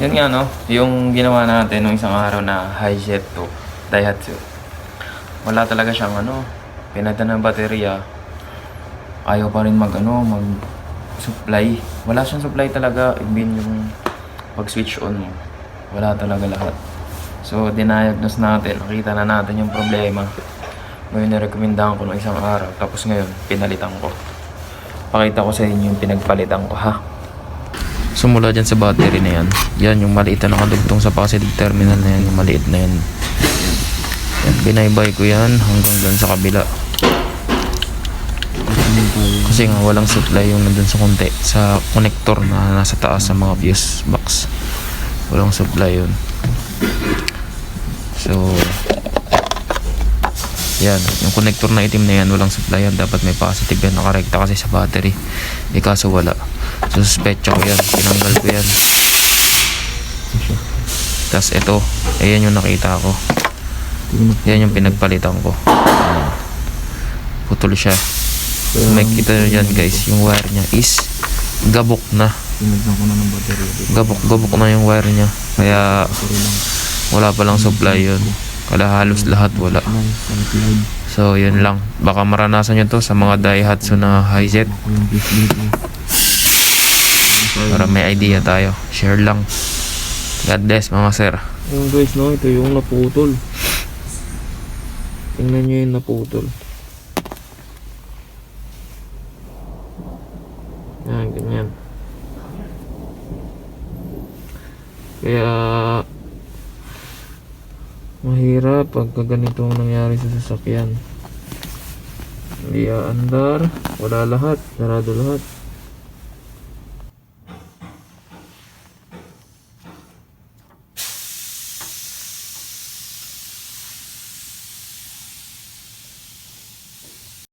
Yun nga no, yung ginawa natin nung isang araw na Hijet to Daihatsu. Wala talaga siyang ano, pinada ng baterya. Ayaw pa rin mag ano, mag supply. Wala siyang supply talaga, ibin yung pag switch on mo. Wala talaga lahat. So, dinayagnos natin, nakita na natin yung problema. Ngayon, nirekomendahan ko nung isang araw. Tapos ngayon, pinalitan ko. Pakita ko sa inyo yung pinagpalitan ko, ha? Sumula dyan sa battery na yan. Yan, yung maliit na nakadugtong sa positive terminal na yan, yung maliit na yan. Yan, binaybay ko yan hanggang dyan sa kabila. Kasi nga walang supply yung nandun sa konti sa connector na nasa taas sa mga fuse box. Walang supply yun. So yan, yung connector na itim na yan, walang supply yan. Dapat may positive yan, nakarekta kasi sa battery. Eh kaso wala. So ko yan, tinanggal ko yan. Tapos ito, ayan yung nakita ko. Yan yung pinagpalitan ko. Putol siya. May kita nyo dyan guys, yung wire niya is gabok na. Ko na yung wire niya. Kaya wala palang supply yun. Kala halos lahat wala. So yun lang. Baka maranasan nyo to sa mga Daihatsu na dito. Para may idea tayo. Share lang. God bless mga sir. Yung guys, no, ito yung naputol. Tingnan nyo yung naputol. Yan, ganyan. Kaya, mahirap pagka ganito ang nangyari sa sasakyan. Hindi aandar, wala lahat, sarado lahat.